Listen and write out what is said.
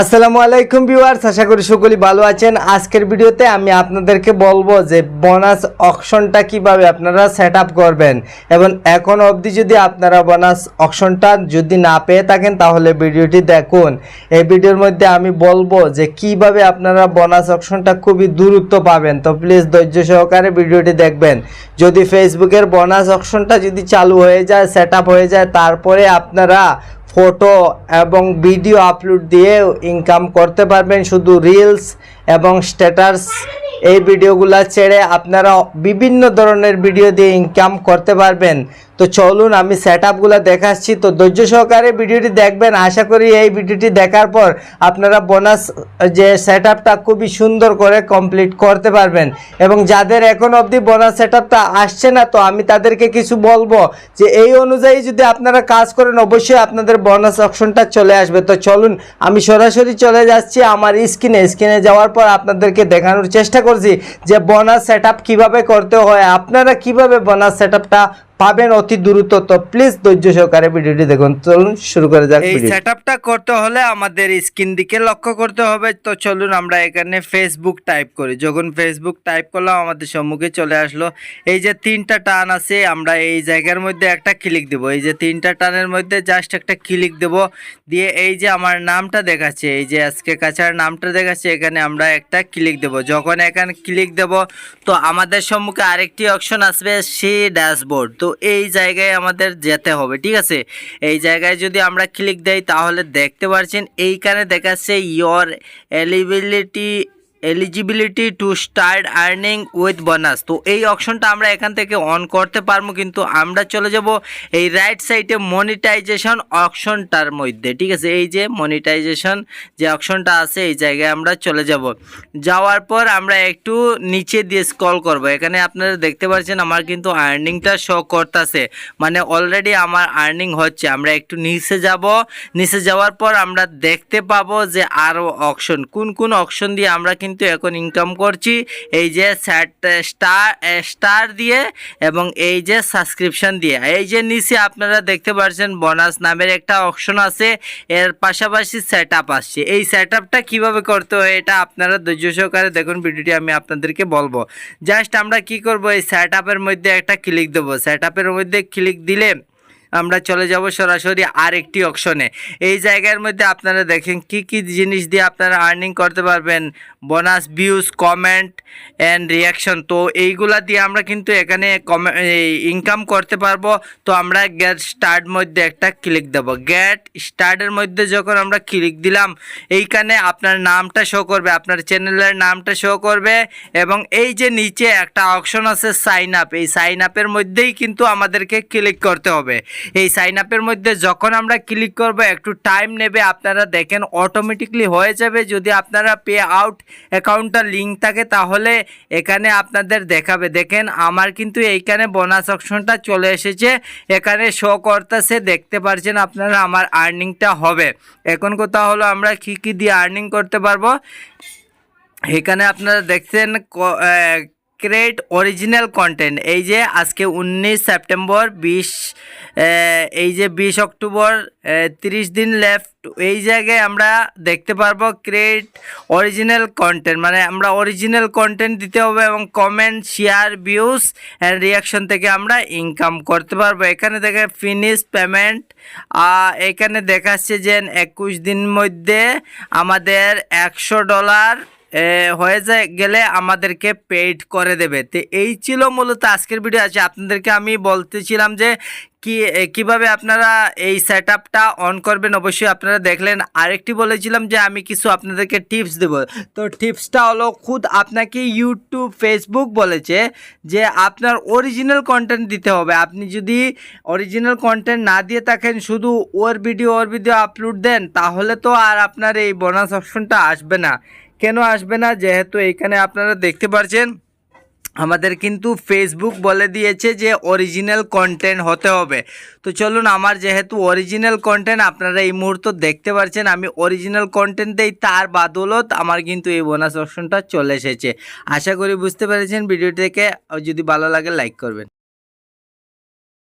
আসসালামু আলাইকুম ভিউয়ার্স, আশা করি সকলেই ভালো আছেন। আজকের ভিডিওতে আমি আপনাদেরকে বলব যে বোনাস অকশনটা কীভাবে আপনারা সেট করবেন এবং এখন অবধি যদি আপনারা বোনাস অকশনটা যদি না পেয়ে থাকেন, তাহলে ভিডিওটি দেখুন। এই ভিডিওর মধ্যে আমি বলব যে কীভাবে আপনারা বোনাস অকশনটা খুবই দ্রুত পাবেন। তো প্লিজ ধৈর্য সহকারে ভিডিওটি দেখবেন। যদি ফেসবুকের বোনাস অকশনটা যদি চালু হয়ে যায় সেট হয়ে যায়, তারপরে আপনারা ফটো এবং ভিডিও আপলোড দিয়েও ইনকাম করতে পারবেন শুধু রিলস এবং স্ট্যাটাস এই ভিডিওগুলো ছেড়ে আপনারা বিভিন্ন ধরনের ভিডিও দিয়ে ইনকাম করতে পারবেন। তো চলুন আমি সেট আপগুলো দেখাচ্ছি। তো ধৈর্য সহকারে ভিডিওটি দেখবেন। আশা করি এই ভিডিওটি দেখার পর আপনারা বোনাস যে সেট আপটা খুবই সুন্দর করে কমপ্লিট করতে পারবেন। এবং যাদের এখন অবধি বোনাস সেট আসছে না, তো আমি তাদেরকে কিছু বলব যে এই অনুযায়ী যদি আপনারা কাজ করেন, অবশ্যই আপনাদের বোনাস অপশনটা চলে আসবে। তো চলুন, আমি সরাসরি চলে যাচ্ছি আমার স্ক্রিনে। স্ক্রিনে যাওয়ার পর আপনাদেরকে দেখানোর চেষ্টা করছি যে বোনাস সেট আপ কীভাবে করতে হয়। আপনারা কীভাবে বোনাস সেট আপটা পাবেন অতি দ্রুত। তো প্লিজ ধৈর্য সহকারে ভিডিওটি দেখুন। চলুন শুরু করে যাক এই সেটআপটা করতে হলে আমাদের স্ক্রিন দিকে লক্ষ্য করতে হবে। তো চলুন আমরা এখানে ফেসবুক টাইপ করি। যখন ফেসবুক টাইপ করলাম আমাদের সম্মুখে চলে আসলো। এই যে তিনটা টান আছে আমরা এই জায়গার মধ্যে একটা ক্লিক দেব। এই যে তিনটা টানের মধ্যে জাস্ট একটা ক্লিক দেব। দিয়ে এই যে আমার নামটা দেখাচ্ছে এই যে আজকে কাছার নামটা দেখাচ্ছে এখানে আমরা একটা ক্লিক দেব। যখন এখানে ক্লিক দেব তো আমাদের সম্মুখে আরেকটি অপশন আসবে সি ড্যাশবোর্ড। তো এই জায়গায় আমাদের যেতে হবে, ঠিক আছে? এই জায়গায় যদি আমরা ক্লিক দেই তাহলে দেখতে পাচ্ছেন এইখানে দেখাচ্ছে your eligibility eligibility to start earning with bonus তো এই অপশনটা আমরা এখান থেকে অন করতে পারব, কিন্তু আমরা চলে যাব এই রাইট সাইডে মনিটাইজেশন অপশনটার মধ্যে, ঠিক আছে? এই যে মনিটাইজেশন যে অপশনটা আছে, এই জায়গায় আমরা চলে যাব। যাওয়ার পর আমরা একটু নিচে দিয়ে স্ক্রল করব। এখানে আপনারা দেখতে পাচ্ছেন আমার কিন্তু আর্নিংটা শো করতেছে। মানে অলরেডি আমার আর্নিং হচ্ছে। আমরা একটু নিচে যাব। নিচে যাওয়ার পর আমরা দেখতে পাবো যে আরও অপশন কোন কোন অপশন দিয়ে আমরা কিন্তু এখন ইনকাম করছি। এই যে স্টার স্টার দিয়ে এবং এই যে সাবস্ক্রিপশন দিয়ে। এই যে নিচে আপনারা দেখতে পাচ্ছেন বোনাস নামের একটা অপশন আছে। এর পাশাপাশি সেট আপ আসছে। এই সেট আপটা কীভাবে করতে হয় এটা আপনারা ধৈর্য সহকারে দেখুন। ভিডিওটি আমি আপনাদেরকে বলব। জাস্ট আমরা কি করব? এই সেট আপের মধ্যে একটা ক্লিক দেবো। সেট আপের মধ্যে ক্লিক দিলে আমরা চলে যাব সরাসরি আরেকটি অপশনে এই জায়গার মধ্যে আপনারা দেখেন কি কি জিনিস দিয়ে আপনারা আর্নিং করতে পারবেন। Bonus views comment and reaction তো এইগুলা দিয়ে আমরা কিন্তু এখানে ইনকাম করতে পারব। তো আমরা গেট স্টার্ট মধ্যে একটা ক্লিক দেবো। গেট স্টার্টের মধ্যে যখন আমরা ক্লিক দিলাম, এইখানে আপনার নামটা শো করবে, আপনার চ্যানেলের নামটা শো করবে এবং এই যে নিচে একটা অপশন আছে সাইন আপ এই সাইন আপের মধ্যেই কিন্তু আমাদেরকে ক্লিক করতে হবে। এই সাইন আপের মধ্যে যখন আমরা ক্লিক করব, একটু টাইম নেবে, আপনারা দেখেন অটোমেটিকলি হয়ে যাবে। যদি আপনারা পে আউট অ্যাকাউন্টটা লিঙ্ক থাকে, তাহলে এখানে আপনাদের দেখাবে। দেখেন, আমার কিন্তু এইখানে বোনাস অপশনটা চলে এসেছে। এখানে শো করতেছে, দেখতে পারছেন আপনারা আমার আর্নিংটা হবে। এখন কথা হলো, আমরা কী কী দিয়ে আর্নিং করতে পারব? এখানে আপনারা দেখছেন ক্রিয়েট অরিজিনাল কন্টেন্ট এই যে আজকে উনিশ সেপ্টেম্বর, বিশ এই যে বিশ অক্টোবর তিরিশ দিন লেফট এই জায়গায় আমরা দেখতে পারব ক্রিয়েট অরিজিনাল কন্টেন্ট মানে আমরা অরিজিনাল কন্টেন্ট দিতে হবে এবং comment share views and reaction থেকে আমরা ইনকাম করতে পারব। এখানে দেখে ফিনিশ পেমেন্ট এখানে দেখাচ্ছে যে একুশ দিন মধ্যে আমাদের একশো ডলার হয়ে যায় গেলে আমাদেরকে পেইড করে দেবে। তো এই ছিল মূলত আজকের ভিডিও আছে। আপনাদেরকে আমি বলতেছিলাম যে কি কীভাবে আপনারা এই সেট আপটা অন করবেন। অবশ্যই আপনারা দেখলেন। আরেকটি বলেছিলাম যে আমি কিছু আপনাদেরকে টিপস দেব। তো টিপসটা হলো, খুদ আপনাকে ইউটিউব ফেসবুক বলেছে যে আপনার অরিজিনাল কন্টেন্ট দিতে হবে। আপনি যদি অরিজিনাল কন্টেন্ট না দিয়ে থাকেন, শুধু ওর ভিডিও ওর ভিডিও আপলোড দেন, তাহলে তো আর আপনার এই বোনাস অপশনটা আসবে না। কেন আসবে না? যেহেতু এইখানে আপনারা দেখতে পাচ্ছেন আমাদের কিন্তু ফেসবুক বলে দিয়েছে যে অরিজিনাল কন্টেন্ট হতে হবে। তো চলুন, আমার যেহেতু অরিজিনাল কন্টেন্ট আপনারা এই মুহূর্ত দেখতে পাচ্ছেন আমি অরিজিনাল কন্টেন্ট দেই, তার বাদলত আমার কিন্তু এই বোনাস অপশনটা চলে এসেছে। আশা করি বুঝতে পেরেছেন, ভিডিওটিকে যদি ভালো লাগে লাইক করবেন।